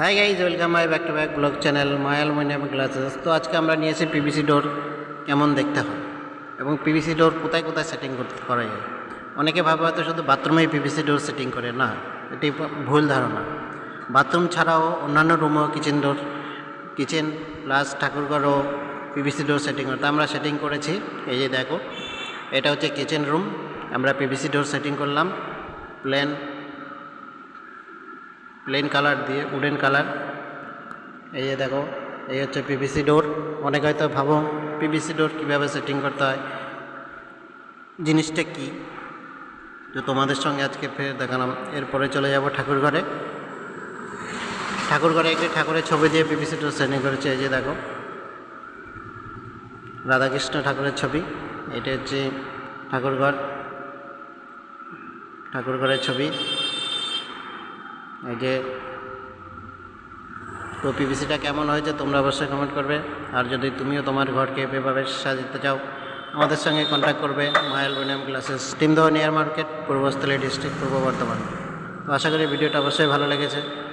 Hi guys welcome my back to back blog channel Mayal Moniyam classes তো আজকে আমরা নিয়েছি পিভিসি ডোর কেমন দেখতে হয়? এবং পিভিসি ডোর কোথায় কোথায় সেটিং করতে করা? যায় অনেকে ভাবে হয়তো শুধু বাথরুমেই পিভিসি ডোর সেটিং করে। না, এটি ভুল ধারণা। বাথরুম ছাড়াও অন্যান্য রুমও কিচেন ডোর কিচেন প্লাস ঠাকুরঘরও পিভিসি ডোর সেটিং করে তা আমরা সেটিং করেছি, এই যে দেখো, এটা হচ্ছে কিচেন রুম আমরা পিভিসি ডোর সেটিং করলাম। প্লেন প্লেন কালার দিয়ে উডেন কালার এই যে দেখো, এই হচ্ছে পিভিসি ডোর অনেকে হয়তো ভাবো পিভিসি ডোর কীভাবে সেটিং করতে হয়? জিনিসটা কি? তো তোমাদের সঙ্গে আজকে ফের দেখালাম। এরপরে চলে যাব ঠাকুর ঘরে। ঠাকুর ঘরে একটি ঠাকুরের ছবি দিয়ে পিভিসি ডোর সেটিং করেছে। এই যে দেখো, রাধাকৃষ্ণ ঠাকুরের ছবি। এটা হচ্ছে ঠাকুরঘর ঠাকুরঘরের ছবি। এই যে তো পিভিসিটা কেমন হয়েছে তোমরা অবশ্যই কমেন্ট করবে। আর যদি তুমিও তোমার ঘরকে এভাবে সাজাতে চাও, আমাদের সঙ্গে কন্ট্যাক্ট করবে Mayal Boniyam classes team near market Purbasthali district Purba Bardhaman. তো আশা করি ভিডিওটা অবশ্যই ভালো লেগেছে।